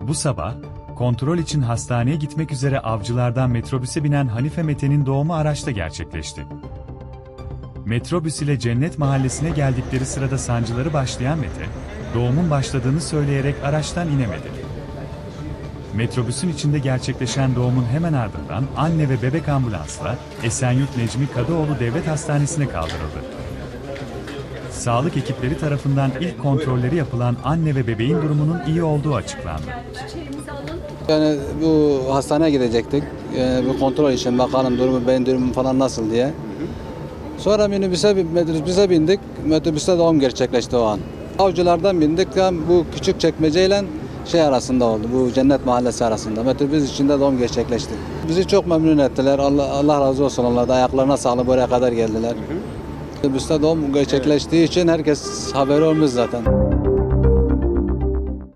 Bu sabah, kontrol için hastaneye gitmek üzere avcılardan metrobüse binen Hanife Mete'nin doğumu araçta gerçekleşti. Metrobüs ile Cennet Mahallesi'ne geldikleri sırada sancıları başlayan Mete, doğumun başladığını söyleyerek araçtan inemedi. Metrobüsün içinde gerçekleşen doğumun hemen ardından anne ve bebek ambulansla Esenyurt Necmi Kadıoğlu Devlet Hastanesi'ne kaldırıldı. Sağlık ekipleri tarafından ilk kontrolleri yapılan anne ve bebeğin durumunun iyi olduğu açıklandı. Yani bu hastaneye gidecektik. Yani bu kontrol için bakalım durumu, benim durumum falan nasıl diye. Sonra minibüse, metrobüse bindik. Metrobüste doğum gerçekleşti o an. Avcılardan bindik. Tam bu küçük çekmeceyle şey arasında oldu. Bu Cennet Mahallesi arasında. Metrobüs içinde doğum gerçekleşti. Bizi çok memnun ettiler. Allah, Allah razı olsun onlardan. Ayaklarına sağlık buraya kadar geldiler. Metrobüste doğum gerçekleştiği için herkes haberi olmuş zaten.